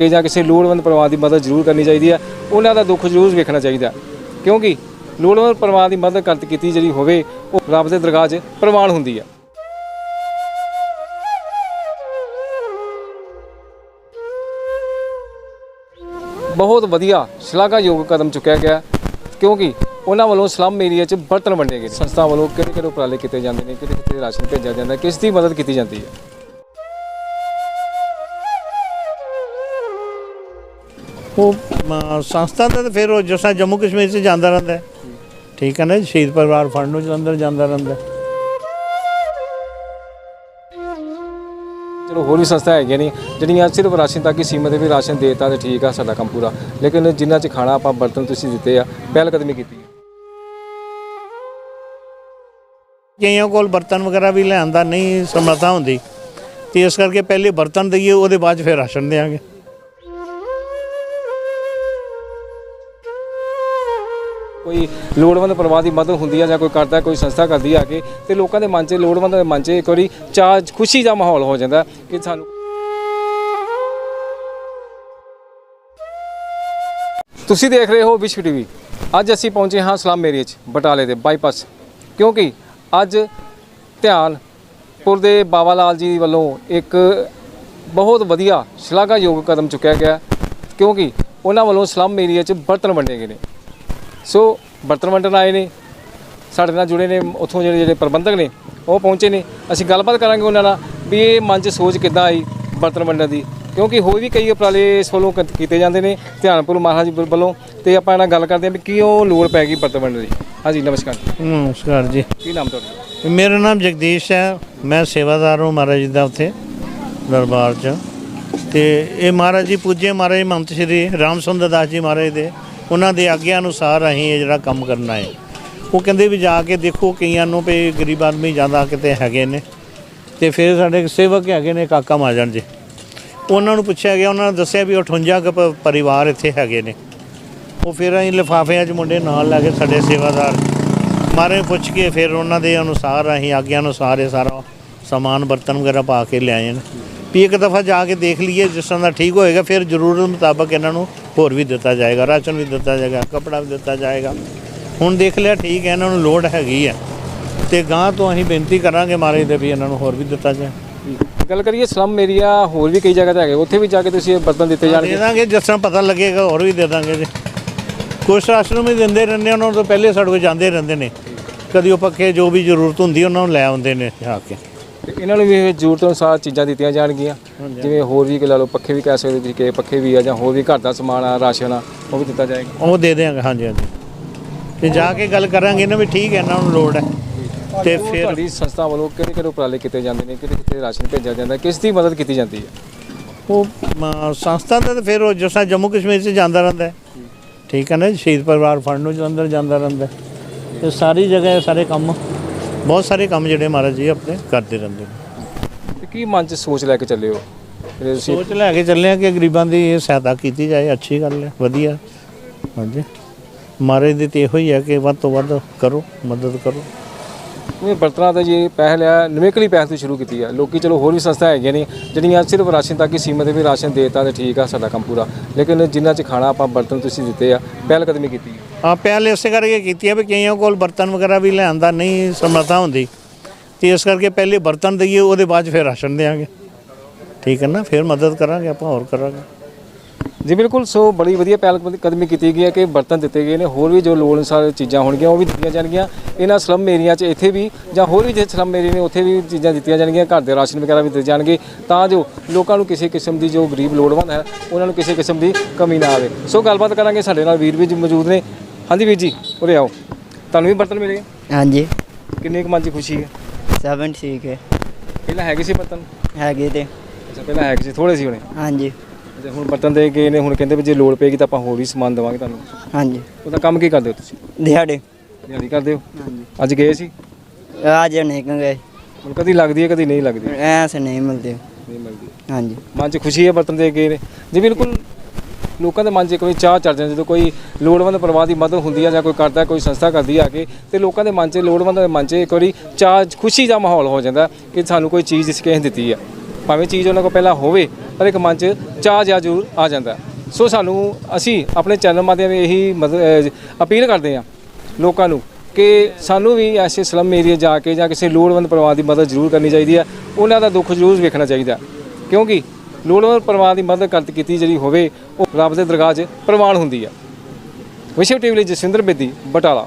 ਕਿ ਜਾਂ ਕਿਸੇ ਲੋੜਵੰਦ ਪਰਿਵਾਰ ਦੀ ਮਦਦ ਜ਼ਰੂਰ ਕਰਨੀ ਚਾਹੀਦੀ ਹੈ। ਉਹਨਾਂ ਦਾ ਦੁੱਖ ਜ਼ਰੂਰ ਵੇਖਣਾ ਚਾਹੀਦਾ ਕਿਉਂਕਿ ਲੋੜਵੰਦ ਪਰਿਵਾਰ ਦੀ ਮਦਦ ਕਰਤ ਕੀਤੀ ਜਿਹੜੀ ਹੋਵੇ, ਉਹ ਰੱਬ ਦੇ ਦਰਗਾਹ 'ਚ ਪ੍ਰਵਾਨ ਹੁੰਦੀ ਹੈ। ਬਹੁਤ ਵਧੀਆ, ਸ਼ਲਾਘਾਯੋਗ ਕਦਮ ਚੁੱਕਿਆ ਗਿਆ ਕਿਉਂਕਿ ਉਹਨਾਂ ਵੱਲੋਂ ਸਲਮ ਏਰੀਆ 'ਚ ਬਰਤਨ ਵੰਡੇ ਗਏ ਸੰਸਥਾ ਵੱਲੋਂ ਕਿਹੜੇ ਕਿਹੜੇ ਉਪਰਾਲੇ ਕੀਤੇ ਜਾਂਦੇ ਨੇ ਕਿਹੜੇ ਕਿਹੜੇ ਰਾਸ਼ਨ ਭੇਜਿਆ ਜਾਂਦਾ ਕਿਸ ਦੀ ਮਦਦ ਕੀਤੀ ਜਾਂਦੀ ਹੈ। ਉਹ ਸੰਸਥਾ ਦਾ ਤਾਂ ਫਿਰ ਉਹ ਜਿਸ ਤਰ੍ਹਾਂ ਜੰਮੂ ਕਸ਼ਮੀਰ 'ਚ ਜਾਂਦਾ ਰਹਿੰਦਾ ਹੈ। ਠੀਕ ਹੈ ਨਾ ਜੀ, ਸ਼ਹੀਦ ਪਰਿਵਾਰ ਫੰਡ ਨੂੰ ਜਲੰਧਰ ਜਾਂਦਾ ਰਹਿੰਦਾ ਹੈ। ਚਲੋ ਹੋਰ ਵੀ ਸੰਸਥਾ ਹੈਗੀਆਂ ਨੇ ਜਿਹੜੀਆਂ ਸਿਰਫ ਰਾਸ਼ਨ ਤੱਕ ਹੀ ਸੀਮਤ ਹੈ ਵੀ ਰਾਸ਼ਨ ਦੇਤਾ ਤੇ ਠੀਕ ਆ ਸਾਡਾ ਕੰਮ ਪੂਰਾ। ਲੇਕਿਨ ਜਿਨ੍ਹਾਂ 'ਚ ਖਾਣਾ ਆਪਾਂ ਬਰਤਨ ਤੁਸੀਂ ਦਿੱਤੇ ਆ ਪਹਿਲ ਕਦਮੀ ਕੀਤੀ ਕਈਆਂ ਕੋਲ ਬਰਤਨ ਵਗੈਰਾ ਵੀ ਲੈਣ ਦਾ ਨਹੀਂ ਸਮਰੱਥਾ ਹੁੰਦੀ। ਤੇ ਇਸ ਕਰਕੇ ਪਹਿਲੇ ਬਰਤਨ ਦਈਏ ਉਹਦੇ ਬਾਅਦ 'ਚ ਫਿਰ ਰਾਸ਼ਨ ਦੇਵਾਂਗੇ ਕੋਈ ਲੋੜਵੰਦ ਪਰਿਵਾਰ ਦੀ ਮਦਦ ਹੁੰਦੀ ਹੈ ਜਾਂ ਕੋਈ ਕਰਦਾ, ਕੋਈ ਸੰਸਥਾ ਕਰਦੀ ਆ ਕੇ, ਤੇ ਲੋਕਾਂ ਦੇ ਮਨ 'ਚ, ਲੋੜਵੰਦਾਂ ਦੇ ਮਨ 'ਚ ਇੱਕ ਵਾਰੀ ਚਾਹ ਖੁਸ਼ੀ ਦਾ ਮਾਹੌਲ ਹੋ ਜਾਂਦਾ ਕਿ ਸਾਨੂੰ ਤੁਸੀਂ ਦੇਖ ਰਹੇ ਹੋ ਵਿਸ਼ਵ ਟੀਵੀ। ਅੱਜ ਅਸੀਂ ਪਹੁੰਚੇ ਹਾਂ ਸਲਾਮ ਏਰੀਏ 'ਚ, ਬਟਾਲੇ ਦੇ ਬਾਈਪਾਸ। ਕਿਉਂਕਿ ਅੱਜ ਧਿਆਨਪੁਰ ਦੇ ਬਾਬਾ ਲਾਲ ਜੀ ਵੱਲੋਂ ਇੱਕ ਬਹੁਤ ਵਧੀਆ ਸ਼ਲਾਘਾਯੋਗ ਕਦਮ ਚੁੱਕਿਆ ਗਿਆ, ਕਿਉਂਕਿ ਉਹਨਾਂ ਵੱਲੋਂ ਸਲਮ ਏਰੀਆ 'ਚ ਬਰਤਨ ਵੰਡੇ ਗਏ ਨੇ। ਸੋ ਬਰਤਨ ਵੰਡਣ ਆਏ ਨੇ ਸਾਡੇ ਨਾਲ ਜੁੜੇ ਨੇ ਉੱਥੋਂ ਜਿਹੜੇ ਜਿਹੜੇ ਪ੍ਰਬੰਧਕ ਨੇ ਉਹ ਪਹੁੰਚੇ ਨੇ। ਅਸੀਂ ਗੱਲਬਾਤ ਕਰਾਂਗੇ ਉਹਨਾਂ ਨਾਲ ਵੀ ਇਹ ਮਨ 'ਚ ਸੋਚ ਕਿੱਦਾਂ ਆਈ ਬਰਤਨ ਵੰਡਣ ਦੀ। ਕਿਉਂਕਿ ਹੋਰ ਵੀ ਕਈ ਉਪਰਾਲੇ ਇਸ ਵੱਲੋਂ ਕੀਤੇ ਜਾਂਦੇ ਨੇ ਧਿਆਨਪੁਰ ਮਹਾਰਾਜ ਵੱਲ- ਤੇ ਆਪਾਂ ਇਹਨਾਂ ਨਾਲ ਗੱਲ ਕਰਦੇ ਹਾਂ ਵੀ ਕਿਉਂ ਲੋੜ ਪੈ ਗਈ ਬਰਤਨ ਵੰਡਣ ਦੀ। ਹਾਂਜੀ ਨਮਸਕਾਰ ਨਮਸਕਾਰ ਜੀ। ਕੀ ਨਾਮ ਤੁਹਾਡਾ? ਮੇਰਾ ਨਾਮ ਜਗਦੀਸ਼ ਹੈ। ਮੈਂ ਸੇਵਾਦਾਰ ਹਾਂ ਮਹਾਰਾਜ ਜੀ ਦਾ ਉੱਥੇ ਦਰਬਾਰ 'ਚ। ਤੇ ਇਹ ਮਹਾਰਾਜ ਜੀ ਪੂਜੇ ਮਹਾਰਾਜ ਮਹੰਤ ਸ਼੍ਰੀ ਰਾਮ ਸੁੰਦਰ ਦਾਸ ਜੀ ਮਹਾਰਾਜ ਦੇ ਉਹਨਾਂ ਦੇ ਆਗਿਆ ਅਨੁਸਾਰ ਅਸੀਂ ਇਹ ਜਿਹੜਾ ਕੰਮ ਕਰਨਾ ਹੈ। ਉਹ ਕਹਿੰਦੇ ਵੀ ਜਾ ਕੇ ਦੇਖੋ ਕਈਆਂ ਨੂੰ ਵੀ ਗਰੀਬ ਆਦਮੀ ਜਾਂਦਾ ਕਿਤੇ ਹੈਗੇ ਨੇ। ਤੇ ਫਿਰ ਸਾਡੇ ਸੇਵਕ ਹੈਗੇ ਨੇ ਕਾਕਾ ਮਾਜਨ ਜੀ। ਉਹਨਾਂ ਨੂੰ ਪੁੱਛਿਆ ਗਿਆ, ਉਹਨਾਂ ਨੇ ਦੱਸਿਆ ਵੀ 58 ਕੁ ਪ- ਪਰਿਵਾਰ ਇੱਥੇ ਹੈਗੇ ਨੇ। ਉਹ ਫਿਰ ਅਸੀਂ ਲਿਫਾਫਿਆਂ 'ਚ ਮੁੰਡੇ ਨਾਲ ਲੈ ਕੇ ਸਾਡੇ ਸੇਵਾਦਾਰ ਮਾਰੇ ਪੁੱਛ ਕੇ ਫਿਰ ਉਹਨਾਂ ਦੇ ਅਨੁਸਾਰ ਅਸੀਂ ਆਗਿਆ ਅਨੁਸਾਰ ਇਹ ਸਾਰਾ ਸਮਾਨ, ਬਰਤਨ ਵਗੈਰਾ ਪਾ ਕੇ ਲਿਆਏ ਨੇ। ਵੀ ਇੱਕ ਦਫਾ ਜਾ ਕੇ ਦੇਖ ਲਈਏ ਜਿਸ ਤਰ੍ਹਾਂ ਦਾ ਠੀਕ ਹੋਏਗਾ ਫਿਰ ਜ਼ਰੂਰਤ ਮੁਤਾਬਕ ਇਹਨਾਂ ਨੂੰ ਹੋਰ ਵੀ ਦਿੱਤਾ ਜਾਏਗਾ ਰਾਸ਼ਨ ਵੀ ਦਿੱਤਾ ਜਾਏਗਾ ਕਪੜਾ ਵੀ ਦਿੱਤਾ ਜਾਏਗਾ। ਹੁਣ ਦੇਖ ਲਿਆ ਠੀਕ ਹੈ ਇਹਨਾਂ ਨੂੰ ਲੋੜ ਹੈਗੀ ਹੈ। ਤੇ ਗਾਂ ਤੋਂ ਅਸੀਂ ਬੇਨਤੀ ਕਰਾਂਗੇ ਮਹਾਰਾਜ ਦੇ ਵੀ ਇਹਨਾਂ ਨੂੰ ਹੋਰ ਵੀ ਦਿੱਤਾ ਜਾਏ। ਗੱਲ ਕਰੀਏ ਸਲਮ ਏਰੀਆ ਹੋਰ ਵੀ ਕਈ ਜਗ੍ਹਾ ਤੇ ਹੈਗੇ ਉੱਥੇ ਵੀ ਜਾ ਕੇ ਤੁਸੀਂ ਇਹ ਬਰਤਨ ਦਿੱਤੇ ਦੇ ਜਾਣਗੇ? ਦਾਂਗੇ ਜਿਸ ਤਰ੍ਹਾਂ ਪਤਾ ਲੱਗੇਗਾ ਹੋਰ ਵੀ ਦੇ ਦਾਂਗੇ ਜੀ। ਕੁਛ ਰਾਸ਼ਨ ਵੀ ਦਿੰਦੇ ਰਹਿੰਦੇ ਉਹਨਾਂ ਤਾਂ ਪਹਿਲੇ ਸਾਡੇ ਕੋਲ ਜਾਂਦੇ ਰਹਿੰਦੇ ਨੇ। ਕਦੀ ਉਹ ਪੱਕੇ ਜੋ ਵੀ ਜ਼ਰੂਰਤ ਹੁੰਦੀ ਉਹਨਾਂ ਨੂੰ ਲੈ ਆਉਂਦੇ ਨੇ ਆ ਕੇ। ਤੇ ਇਹਨਾਂ ਨੂੰ ਵੀ ਇਹ ਜ਼ਰੂਰਤ ਅਨੁਸਾਰ ਚੀਜ਼ਾਂ ਦਿੱਤੀਆਂ ਜਾਣਗੀਆਂ। ਜਿਵੇਂ ਹੋਰ ਵੀ ਕਿ ਲਾ ਲਓ ਪੱਖੇ ਵੀ ਕਹਿ ਸਕਦੇ ਤੁਸੀਂ ਕਿ ਪੱਖੇ ਵੀ ਆ ਜਾਂ ਹੋਰ ਵੀ ਘਰ ਦਾ ਸਮਾਨ ਆ ਰਾਸ਼ਨ ਆ ਉਹ ਵੀ ਦਿੱਤਾ ਜਾਏਗਾ। ਉਹ ਦੇ ਦਿਆਂਗੇ ਹਾਂਜੀ ਹਾਂਜੀ। ਤੇ ਜਾ ਕੇ ਗੱਲ ਕਰਾਂਗੇ ਨਾ ਵੀ ਠੀਕ ਹੈ ਇਹਨਾਂ ਨੂੰ ਲੋੜ ਹੈ। ਤੇ ਫਿਰ ਤੁਹਾਡੀ ਸੰਸਥਾ ਵੱਲੋਂ ਕਿਹੜੇ ਕਿਹੜੇ ਉਪਰਾਲੇ ਕੀਤੇ ਜਾਂਦੇ ਨੇ ਕਿਹੜੇ ਕਿਹੜੇ ਰਾਸ਼ਨ ਭੇਜਿਆ ਜਾਂਦਾ ਕਿਸ ਦੀ ਮਦਦ ਕੀਤੀ ਜਾਂਦੀ ਹੈ? ਉਹ ਅਮ, ਸੰਸਥਾ ਦਾ ਤਾਂ ਫਿਰ ਉਹ ਜਿਸ ਤਰ੍ਹਾਂ ਜੰਮੂ ਕਸ਼ਮੀਰ 'ਚ ਜਾਂਦਾ ਰਹਿੰਦਾ ਹੈ। ਠੀਕ। ਹੈ ਨਾ ਜੀ, ਸ਼ਹੀਦ ਪਰਿਵਾਰ ਫੰਡ ਨੂੰ ਜਲੰਧਰ ਜਾਂਦਾ ਰਹਿੰਦਾ ਹੈ। ਤੇ ਸਾਰੀ ਜਗ੍ਹਾ ਇਹ ਸਾਰੇ ਕੰਮ ਬਹੁਤ ਸਾਰੇ ਕੰਮ ਜਿਹੜੇ ਮਹਾਰਾਜ ਜੀ ਆਪਣੇ ਕਰਦੇ ਰਹਿੰਦੇ ਨੇ। ਤੇ ਕੀ ਮਨ 'ਚ ਸੋਚ ਲੈ ਕੇ ਚੱਲੇ ਹੋ? ਜਿਹੜੇ ਤੁਸੀਂ ਸੋਚ ਲੈ ਕੇ ਚੱਲੇ ਆ ਕਿ ਗਰੀਬਾਂ ਦੀ ਇਹ ਸਹਾਇਤਾ ਕੀਤੀ ਜਾਏ ਅੱਛੀ ਗੱਲ ਹੈ ਵਧੀਆ। ਹਾਂਜੀ। ਮਹਾਰਾਜ ਦੀ ਤੇ ਇਹੋ ਹੀ ਹੈ ਕਿ ਵੱਧ ਤੋਂ ਵੱਧ ਕਰੋ ਮਦਦ ਕਰੋ। ਇਹ ਬਰਤਨਾਂ ਦਾ ਜੀ ਪਹਿਲ ਆ ਨਿਵੇਕਲੀ ਪਹਿਲ ਤੋਂ ਸ਼ੁਰੂ ਕੀਤੀ ਆ। ਲੋਕੀ ਚਲੋ ਹੋਰ ਵੀ ਸੰਸਥਾ ਹੈਗੀਆਂ ਨੇ, ਜਿਹੜੀਆਂ ਸਿਰਫ ਰਾਸ਼ਨ ਤੱਕ ਹੀ ਸੀਮਤ ਹੈ ਵੀ ਰਾਸ਼ਨ ਦੇਤਾ ਤੇ ਠੀਕ ਆ ਸਾਡਾ ਕੰਮ ਪੂਰਾ। ਲੇਕਿਨ ਜਿਨ੍ਹਾਂ 'ਚ ਖਾਣਾ ਆਪਾਂ ਬਰਤਨ ਤੁਸੀਂ ਦਿੱਤੇ ਆ, ਪਹਿਲ ਕਦਮੀ ਕੀਤੀ ਹੈ ਆ ਪਹਿਲ ਇਸੇ ਕਰਕੇ ਕੀਤੀ ਆ ਵੀ ਕਈਆਂ ਕੋਲ ਬਰਤਨ ਵਗੈਰਾ ਵੀ ਲੈਣ ਦਾ ਨਹੀਂ ਸਮਰੱਥਾ ਹੁੰਦੀ। ਤੇ ਇਸ ਕਰਕੇ ਪਹਿਲੇ ਬਰਤਨ ਦਈਏ, ਉਹਦੇ ਬਾਅਦ 'ਚ ਫਿਰ ਰਾਸ਼ਨ ਦੇਵਾਂਗੇ ਠੀਕ ਹੈ ਨਾ? ਫਿਰ ਮਦਦ ਕਰਾਂਗੇ, ਆਪਾਂ ਹੋਰ ਕਰਾਂਗੇ। ਜੀ ਬਿਲਕੁਲ। ਸੋ ਬੜੀ ਵਧੀਆ ਪਹਿਲ ਕਦ- ਕਦਮੀ ਕੀਤੀ ਗਈ ਹੈ ਕਿ ਬਰਤਨ ਦਿੱਤੇ ਗਏ ਨੇ। ਹੋਰ ਵੀ ਜੋ ਲੋੜ ਅਨੁਸਾਰ ਚੀਜ਼ਾਂ ਹੋਣਗੀਆਂ ਉਹ ਵੀ ਦਿੱਤੀਆਂ ਜਾਣਗੀਆਂ। ਇਹਨਾਂ ਸਲਮ ਏਰੀਆ 'ਚ ਇੱਥੇ ਵੀ ਜਾਂ ਹੋਰ ਵੀ ਜੇ ਸਲਮ ਏਰੀਆ ਨੇ ਉੱਥੇ ਵੀ ਚੀਜ਼ਾਂ ਦਿੱਤੀਆਂ ਜਾਣਗੀਆਂ। ਘਰ ਦੇ ਰਾਸ਼ਨ ਵਗੈਰਾ ਵੀ ਦਿੱਤੇ ਜਾਣਗੇ। ਤਾਂ ਜੋ ਲੋਕਾਂ ਨੂੰ ਕਿਸੇ ਕਿਸਮ ਦੀ ਜੋ ਗਰੀਬ ਲੋੜਵੰਦ ਹੈ ਉਹਨਾਂ ਨੂੰ ਕਿਸੇ ਕਿਸਮ ਦੀ ਕਮੀ ਨਾ ਆਵੇ। ਸੋ ਗੱਲਬਾਤ ਕਰਾਂਗੇ। ਸਾਡੇ ਨਾਲ ਵੀਰ ਵੀ ਮੌਜੂਦ ਨੇ। ਹਾਂਜੀ ਵੀਰ ਜੀ ਉਰੇ ਆਓ। ਤੁਹਾਨੂੰ ਵੀ ਬਰਤਨ ਮਿਲੇ? ਹਾਂਜੀ। ਕਿੰਨੇ ਕੁ ਮਨ 'ਚ ਖੁਸ਼ੀ ਹੈ? ਸਭ ਠੀਕ ਹੈ। ਪਹਿਲਾਂ ਹੈਗੇ ਸੀ ਬਰਤਨ? ਹੈਗੇ ਤੇ। ਅੱਛਾ ਪਹਿਲਾਂ ਹੈਗੇ ਸੀ ਥੋੜੇ ਸੀ ਹੁਣੇ। ਹਾਂਜੀ। ਅੱਛਾ ਹੁਣ ਬਰਤਨ ਦੇ ਗਏ ਨੇ ਹੁਣ ਕਹਿੰਦੇ ਵੀ ਜੇ ਲੋੜ ਪਏਗੀ ਤਾਂ ਆਪਾਂ ਹੋਰ ਵੀ ਸਮਾਨ ਦੇਵਾਂਗੇ ਤੁਹਾਨੂੰ। ਹਾਂਜੀ। ਉਹਦਾ ਕੰਮ ਕੀ ਕਰਦੇ ਹੋ ਤੁਸੀਂ? ਦਿਹਾੜੇ। ਦਿਹਾੜੀ ਕਰਦੇ ਹੋ? ਹਾਂਜੀ। ਅੱਜ ਗਏ ਸੀ? ਅੱਜ ਨਹੀਂ ਗਏ। ਹੁਣ ਕਦੀ ਲੱਗਦੀ ਹੈ ਕਦੀ ਨਹੀਂ ਲੱਗਦੀ? ਐਸੇ ਨਹੀਂ ਮਿਲਦੇ। ਨਹੀਂ ਮਿਲਦੀ। ਹਾਂਜੀ। ਮਨ 'ਚ ਖੁਸ਼ੀ ਹੈ ਬਰਤਨ ਦੇ ਗਏ ਨੇ ਜੀ ਬਿਲਕੁਲ ਲੋਕਾਂ ਦੇ ਮਨ 'ਚ ਕੋਈ ਚਾਹ ਚੜ ਜਾਂਦਾ ਜਦੋਂ ਕੋਈ ਲੋੜਵੰਦ ਪਰਿਵਾਰ ਦੀ ਮਦਦ ਹੁੰਦੀ ਹੈ ਜਾਂ ਕੋਈ ਕਰਦਾ ਕੋਈ ਸੰਸਥਾ ਕਰਦੀ ਆ ਕੇ ਤੇ ਲੋਕਾਂ ਦੇ ਮਨ 'ਚ ਲੋੜਵੰਦ ਦੇ ਮਨ 'ਚ ਇੱਕ ਵਾਰੀ ਚਾਹ ਖੁਸ਼ੀ ਦਾ ਮਾਹੌਲ ਹੋ ਜਾਂਦਾ ਕਿ ਸਾਨੂੰ ਕੋਈ ਚੀਜ਼ ਇਸ ਕਿਸੇ ਨੇ ਦਿੱਤੀ ਆ। ਭਾਵੇਂ ਚੀਜ਼ ਉਹਨਾਂ ਕੋਲ ਪਹਿਲਾਂ ਹੋਵੇ ਪਰ ਇੱਕ ਮਨ 'ਚ ਚਾਹ ਜਿਹਾ ਜ਼ਰੂਰ ਆ ਜਾਂਦਾ। ਸੋ ਸਾਨੂੰ ਅਸੀਂ ਆਪਣੇ ਚੈਨਲ ਮਾਧਿਅਮ ਇਹੀ ਮਦਦ ਅਪੀਲ ਕਰਦੇ ਹਾਂ ਲੋਕਾਂ ਨੂੰ ਕਿ ਸਾਨੂੰ ਵੀ ਐਸੇ ਸਲਮ ਏਰੀਆ ਜਾ ਕੇ ਜਾਂ ਕਿਸੇ ਲੋੜਵੰਦ ਪਰਿਵਾਰ ਦੀ ਮਦਦ ਜ਼ਰੂਰ ਕਰਨੀ ਚਾਹੀਦੀ ਹੈ। ਉਹਨਾਂ ਦਾ ਦੁੱਖ ਜ਼ਰੂਰ ਵੇਖਣਾ ਚਾਹੀਦਾ ਕਿਉਂਕਿ ਲੋੜਵੰਦ ਪਰਿਵਾਰ ਦੀ ਮਦਦ ਕਰਤ ਕੀਤੀ ਜਿਹੜੀ ਹੋਵੇ, ਉਹ ਰੱਬ ਦੇ ਦਰਗਾਹ 'ਚ ਪ੍ਰਵਾਨ ਹੁੰਦੀ ਹੈ। ਵਿਸ਼ਵ ਟੀਵੀ ਲਈ ਜਸਿੰਦਰ ਬੇਦੀ, ਬਟਾਲਾ।